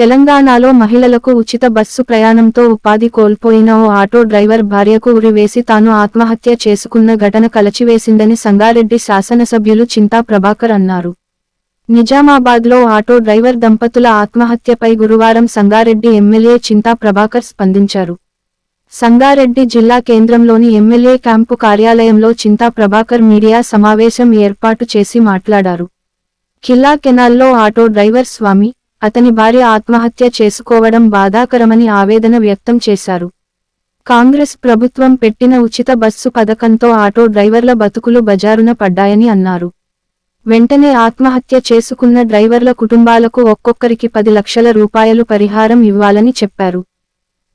తెలంగాణలో మహిళలకు ఉచిత బస్సు ప్రయాణంతో ఉపాధి కోల్పోయిన ఓ ఆటో డ్రైవర్ భార్యకు ఉరివేసి తాను ఆత్మహత్య చేసుకున్న ఘటన కలచివేసిందని సంగారెడ్డి శాసనసభ్యులు చింతా ప్రభాకర్ అన్నారు. నిజామాబాద్లో ఆటో డ్రైవర్ దంపతుల ఆత్మహత్యపై గురువారం సంగారెడ్డి ఎమ్మెల్యే చింతా ప్రభాకర్ స్పందించారు. సంగారెడ్డి జిల్లా కేంద్రంలోని ఎమ్మెల్యే క్యాంపు కార్యాలయంలో చింతా ప్రభాకర్ మీడియా సమావేశం ఏర్పాటు చేసి మాట్లాడారు. కిల్లా కెనాల్లో ఆటో డ్రైవర్ స్వామి అతని భార్య ఆత్మహత్య చేసుకోవడం బాధాకరమని ఆవేదన వ్యక్తం చేశారు. కాంగ్రెస్ ప్రభుత్వం పెట్టిన ఉచిత బస్సు పథకంతో ఆటో డ్రైవర్ల బతుకులు బజారున పడ్డాయని అన్నారు. వెంటనే ఆత్మహత్య చేసుకున్న డ్రైవర్ల కుటుంబాలకు ఒక్కొక్కరికి పది లక్షల రూపాయలు పరిహారం ఇవ్వాలని చెప్పారు.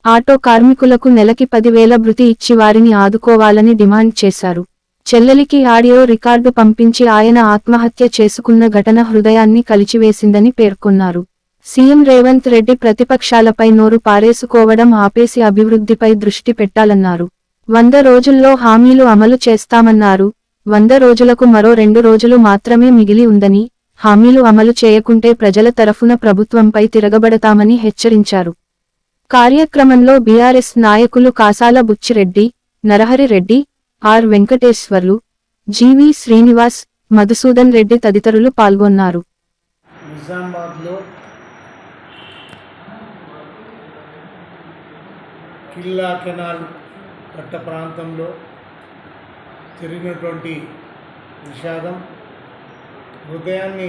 ఆటో కార్మికులకు నెలకి పదివేల భృతి ఇచ్చి వారిని ఆదుకోవాలని డిమాండ్ చేశారు. చెల్లెలికి ఆడియో రికార్డు పంపించి ఆయన ఆత్మహత్య చేసుకున్న ఘటన హృదయాన్ని కలిచివేసిందని పేర్కొన్నారు. సీఎం రేవంత్ రెడ్డి ప్రతిపక్షాలపై నోరు పారేసుకోవడం ఆపేసి అభివృద్ధిపై దృష్టి పెట్టాలన్నారు. వంద రోజుల్లో హామీలు అమలు చేస్తామన్నారు. వంద రోజులకు మరో రెండు రోజులు మాత్రమే మిగిలి ఉందని హామీలు అమలు చేయకుంటే ప్రజల తరఫున ప్రభుత్వంపై తిరగబడతామని హెచ్చరించారు. కార్యక్రమంలో బీఆర్ఎస్ నాయకులు కాసాల బుచ్చిరెడ్డి నరహరి రెడ్డి ఆర్ వెంకటేశ్వర్లు జీవి శ్రీనివాస్ మధుసూదన్ రెడ్డి తదితరులు పాల్గొన్నారు. నిజామాబాద్లో కిల్లా కెనాల్ కట్ట ప్రాంతంలో జరిగినటువంటి విషాదం హృదయాన్ని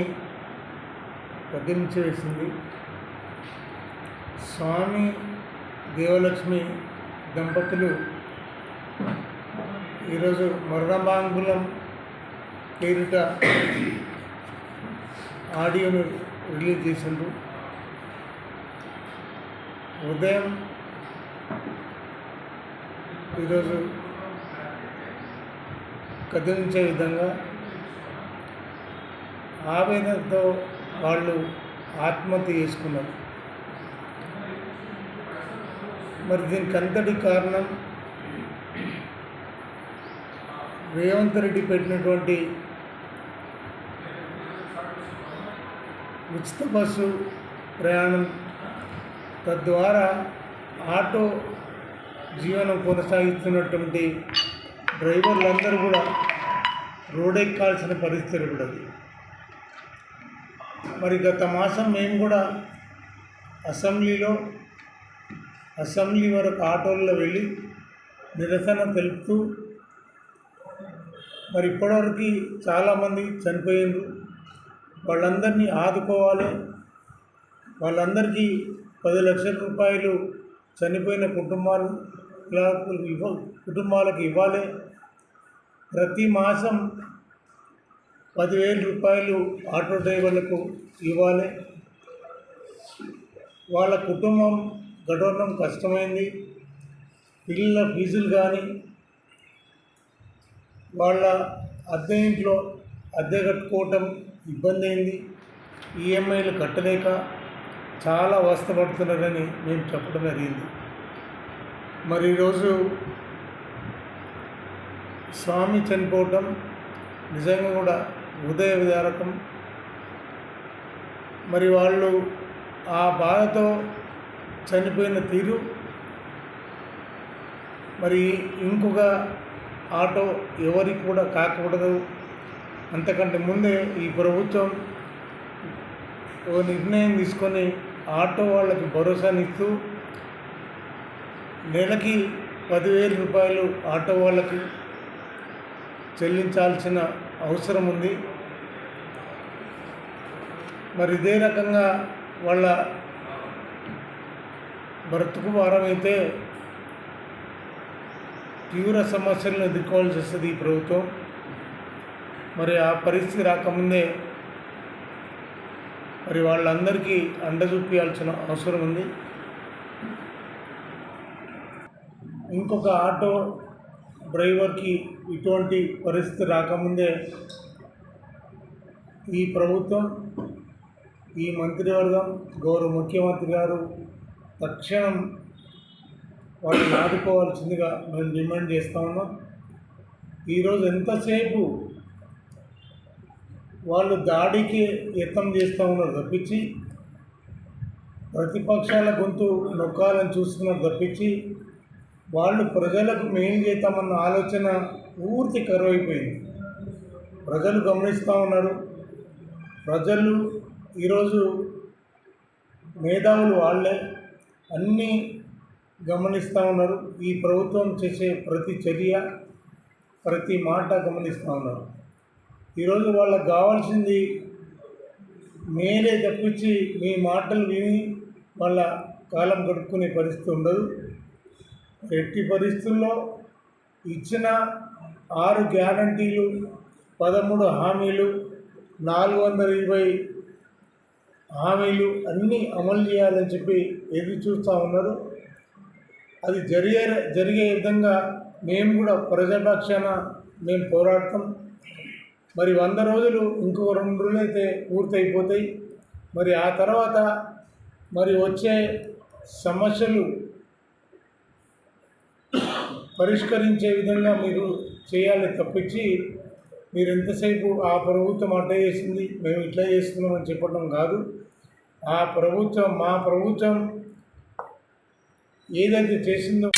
వేసింది స్వామి దేవలక్ష్మి దంపతులు ఈరోజు మరణమాంగులం పేరిట ఆడియోను రిలీజ్ చేసిండ్రు. ఉదయం ఈరోజు కదిలించే విధంగా ఆవేదనతో వాళ్ళు ఆత్మహత్య చేసుకున్నారు. మరి దీనికి అంతటి కారణం రేవంత్ రెడ్డి పెట్టినటువంటి ఉచిత బస్సు ప్రయాణం తద్వారా ఆటో జీవనం కొనసాగిస్తున్నటువంటి డ్రైవర్లందరూ కూడా రోడెక్కాల్సిన పరిస్థితి ఉండదు మరి గత మాసం మేము కూడా అసెంబ్లీలో అసెంబ్లీ వరకు ఆటోల్లో వెళ్ళి నిరసన తెలుపుతూ మరి ఇప్పటివరకు చాలామంది చనిపోయిండ్రు వాళ్ళందరినీ ఆదుకోవాలి. వాళ్ళందరికీ పది లక్షల రూపాయలు చనిపోయిన కుటుంబాలు ఇవ్వ కుటుంబాలకు ఇవ్వాలి. ప్రతి మాసం పదివేల రూపాయలు ఆటో డ్రైవర్లకు ఇవ్వాలి. వాళ్ళ కుటుంబం గడవడం కష్టమైంది. పిల్లల ఫీజులు కానీ వాళ్ళ అద్దె ఇంట్లో అద్దె కట్టుకోవటం ఇబ్బంది అయింది ఈఎంఐలు కట్టలేక చాలా అవస్థపడుతున్నారని మేము చెప్పడం జరిగింది. మరి ఈరోజు స్వామి చనిపోవటం నిజంగా కూడా ఉదయ విదారకం. మరి వాళ్ళు ఆ బాధతో చనిపోయిన తీరు. మరి ఇంకొక ఆటో ఎవరికి కూడా కాకూడదు అంతకంటే ముందే ఈ ప్రభుత్వం ఓ నిర్ణయం తీసుకొని ఆటో వాళ్ళకి భరోసానిస్తూ నెలకి పదివేల రూపాయలు ఆటో వాళ్ళకి చెల్లించాల్సిన అవసరం ఉంది. మరి ఇదే రకంగా వాళ్ళ బ్రతుకు భారమైతే తీవ్ర సమస్యలను ఎదుర్కోవాల్సి వస్తుంది ఈ ప్రభుత్వం. మరి ఆ పరిస్థితి రాకముందే మరి వాళ్ళందరికీ అండ చూపించాల్సిన అవసరం ఉంది. ఇంకొక ఆటో డ్రైవర్కి ఇటువంటి పరిస్థితి రాకముందే ఈ ప్రభుత్వం ఈ మంత్రివర్గం గౌరవ ముఖ్యమంత్రి గారు తక్షణం వాళ్ళని ఆదుకోవాల్సిందిగా మేము డిమాండ్ చేస్తా ఉన్నాం. ఈరోజు ఎంతసేపు వాళ్ళు దాడికి యత్నం చేస్తూ ఉన్నారు తప్పించి ప్రతిపక్షాల గొంతు నొక్కాలని చూస్తున్నారు తప్పించి వాళ్ళు ప్రజలకు మేలు చేద్దామన్న ఆలోచన పూర్తి కరువైపోయింది. ప్రజలు గమనిస్తూ ఉన్నారు. ప్రజలు ఈరోజు మేధావులు వాళ్ళే. అన్నీ గమనిస్తూ ఉన్నారు. ఈ ప్రభుత్వం చేసే ప్రతి చర్య ప్రతి మాట గమనిస్తూ ఉన్నారు. ఈరోజు వాళ్ళకి కావాల్సింది మేలే తప్పించి మీ మాటలు విని వాళ్ళ కాలం గడుపుకునే పరిస్థితి ఉండదు. ఎట్టి పరిస్థితుల్లో ఇచ్చిన ఆరు గ్యారంటీలు పదమూడు హామీలు నాలుగు వందల ఇరవై హామీలు అన్నీ అమలు చేయాలని చెప్పి ఎదురు చూస్తూ ఉన్నారు. అది జరిగే జరిగే విధంగా మేము కూడా ప్రజాపక్షాన మేము పోరాడతాం. మరి వంద రోజులు ఇంకో రెండు రోజులు అయితే పూర్తయిపోతాయి. మరి ఆ తర్వాత మరి వచ్చే సమస్యలు పరిష్కరించే విధంగా మీరు చేయాలి తప్పించి మీరు ఎంతసేపు ఆ ప్రభుత్వం అట్లా చేసింది మేము ఇట్లా చేస్తున్నామని చెప్పడం కాదు. ఆ ప్రభుత్వం మా ప్రభుత్వం ఏదైతే చేసిందో